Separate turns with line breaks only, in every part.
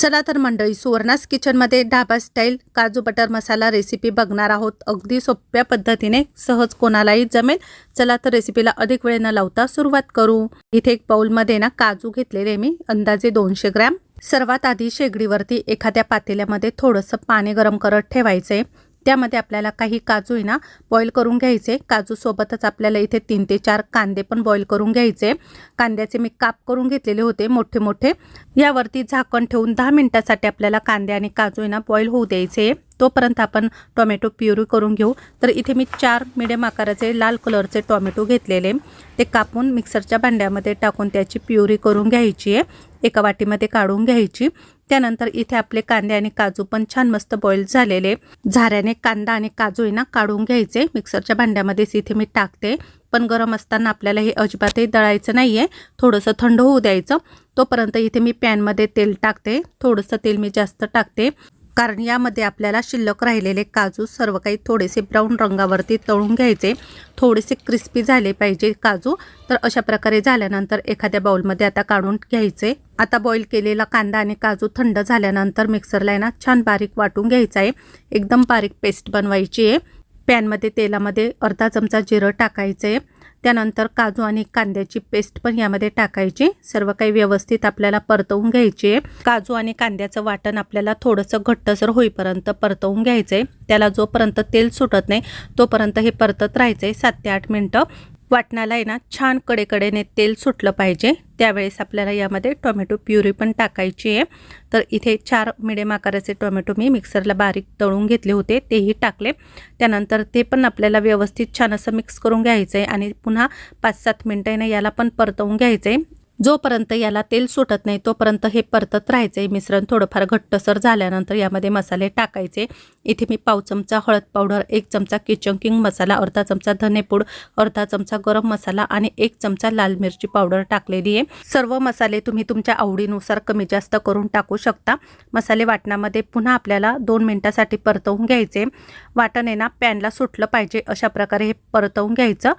चला तर मंडळी सुवर्णास किचनमध्ये dhaba style kaju butter masala recipe बघणार आहोत. अगदी सोप्या पद्धतीने सहज कोणालाही जमेल. चला तर रेसिपीला अधिक वेळ न लावता सुरुवात करू. इथे एक बाऊलमध्ये ना काजू घेतलेले मी अंदाजे दोनशे ग्रॅम. सर्वात आधी शेगडीवरती एखाद्या पातेल्यामध्ये थोडंसं पाणी गरम करत ठेवायचे. त्यामध्ये आपल्याला काही काजू आहे ना बॉईल करून घ्यायचे. काजूसोबतच आपल्याला इथे तीन ते चार कांदे पण बॉईल करून घ्यायचे. कांद्याचे मी काप करून घेतलेले होते मोठे मोठे. यावरती झाकण ठेवून दहा मिनटासाठी आपल्याला कांदे आणि काजू आहे ना बॉईल होऊ द्यायचे. तोपर्यंत आपण टोमॅटो प्युरी करून घेऊ. तर इथे मी चार मिडियम आकाराचे लाल कलरचे टोमॅटो घेतलेले. ते कापून मिक्सरच्या भांड्यामध्ये टाकून त्याची प्युरी करून घ्यायची आहे. एका वाटीमध्ये काढून घ्यायची. त्यानंतर इथे आपले कांदे आणि काजू पण छान मस्त बॉईल झालेले. झाऱ्याने कांदा आणि काजू आहे ना काढून घ्यायचे. मिक्सरच्या भांड्यामध्येच इथे मी टाकते. पण गरम असताना आपल्याला हे अजिबातही दळायचं नाही आहे थोडंसं थंड होऊ द्यायचं. तोपर्यंत इथे मी पॅनमध्ये तेल टाकते. थोडंसं तेल मी जास्त टाकते. कारण यामध्ये आपल्याला शिल्लक राहिलेले काजू सर्व काही थोडेसे ब्राऊन रंगावरती तळून घ्यायचे. थोडेसे क्रिस्पी झाले पाहिजे काजू. तर अशा प्रकारे झाल्यानंतर एखाद्या बाउलमध्ये आता काढून घ्यायचे. आता बॉईल केलेला कांदा आणि काजू थंड झाल्यानंतर मिक्सरला ना छान बारीक वाटून घ्यायचा आहे. एकदम बारीक पेस्ट बनवायची आहे. पॅनमध्ये तेलामध्ये अर्धा चमचा जिरं टाकायचं. आहे त्यानंतर काजू आणि कांद्याची पेस्ट पण यामध्ये टाकायची. सर्व काही व्यवस्थित आपल्याला परतवून घ्यायची आहे. काजू आणि कांद्याचं वाटण आपल्याला थोडंसं घट्टसर होईपर्यंत परतवून घ्यायचं आहे त्याला जोपर्यंत तेल सुटत नाही तोपर्यंत हे परतत राहायचं आहे सात ते आठ मिनटं. वाटणाला आहे ना छान कडेकडेने तेल सुटलं पाहिजे. त्यावेळेस आपल्याला यामध्ये टोमॅटो प्युरी पण टाकायची आहे. तर इथे चार मिडियम आकाराचे टोमॅटो मी मिक्सरला बारीक तळून घेतले होते तेही टाकले. त्यानंतर ते पण आपल्याला व्यवस्थित छान असं मिक्स करून घ्यायचं आहे आणि पुन्हा पाच सात मिनटाने याला पण परतवून घ्यायचं आहे जोपर्यंत याला तेल सुटत नाही तोपर्यंत हे परतत राहायचे. मिश्रण थोडंफार घट्टसर झाल्यानंतर यामध्ये मसाले टाकायचे. इथे मी पाव चमचा हळद पावडर एक चमचा किचन किंग मसाला अर्धा चमचा धनेपूड अर्धा चमचा गरम मसाला आणि एक चमचा लाल मिरची पावडर टाकलेली आहे. सर्व मसाले तुम्ही तुमच्या आवडीनुसार कमी जास्त करून टाकू शकता. मसाले वाटणामध्ये पुन्हा आपल्याला दोन मिनटासाठी परतवून घ्यायचे. वाटण आहे ना पॅनला सुटलं पाहिजे अशा प्रकारे हे परतवून घ्यायचं.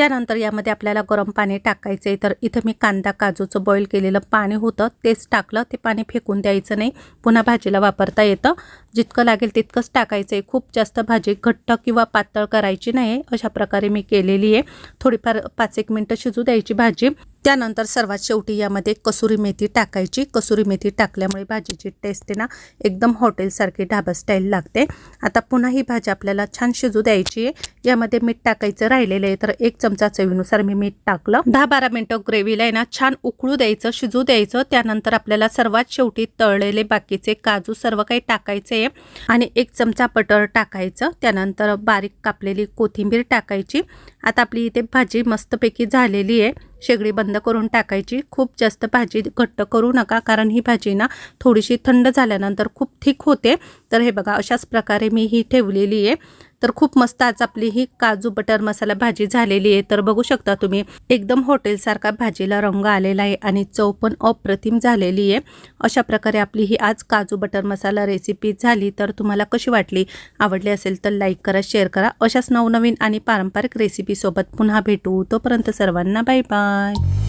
त्यानंतर यामध्ये आपल्याला गरम पाणी टाकायचं आहे तर इथं मी कांदा काजूचं बॉईल केलेलं पाणी होतं. तेच टाकलं. ते पाणी फेकून द्यायचं नाही. पुन्हा भाजीला वापरता येतं. जितकं लागेल तितकंच टाकायचं आहे खूप जास्त भाजी घट्ट किंवा पातळ करायची नाही. अशा प्रकारे मी केलेली आहे. थोडीफार पाच एक मिनटं शिजू द्यायची भाजी. त्यानंतर सर्वात शेवटी यामध्ये कसुरी मेथी टाकायची. कसुरी मेथी टाकल्यामुळे भाजीची टेस्ट आहे ना एकदम हॉटेलसारखी ढाबा स्टाईल लागते. आता पुन्हा ही भाजी आपल्याला छान शिजू द्यायची आहे. यामध्ये मीठ टाकायचं राहिलेलं आहे. तर एक चमचा चवीनुसार मी मीठ टाकलं. दहा बारा मिनटं ग्रेव्हीला आहे ना छान उकळू द्यायचं शिजू द्यायचं. त्यानंतर आपल्याला सर्वात शेवटी तळलेले बाकीचे काजू सर्व काही टाकायचे आहे. आणि एक चमचा बटर टाकायचं. त्यानंतर बारीक कापलेली कोथिंबीर टाकायची. आता आपली इथे भाजी मस्तपैकी झालेली आहे. शेगडी बंद करून टाकायची. खूप जास्त भाजी घट्ट करू नका कारण ही भाजी ना थोडीशी थंड झाल्यानंतर खूप थिक होते. तर हे बघा अशाच प्रकारे मी ही ठेवलेली आहे. तर खूप मस्त आज आपली ही काजू बटर मसाला भाजी झालेली आहे. तर बघू शकता तुम्ही एकदम हॉटेलसारखा भाजीला रंग आलेला आहे आणि चव पण अप्रतिम झालेली आहे. अशा प्रकारे आपली ही आज काजू बटर मसाला रेसिपी झाली. तर तुम्हाला कशी वाटली आवडली असेल तर लाईक करा शेअर करा. अशाच नवनवीन आणि पारंपरिक रेसिपीसोबत पुन्हा भेटू. तोपर्यंत सर्वांना बाय बाय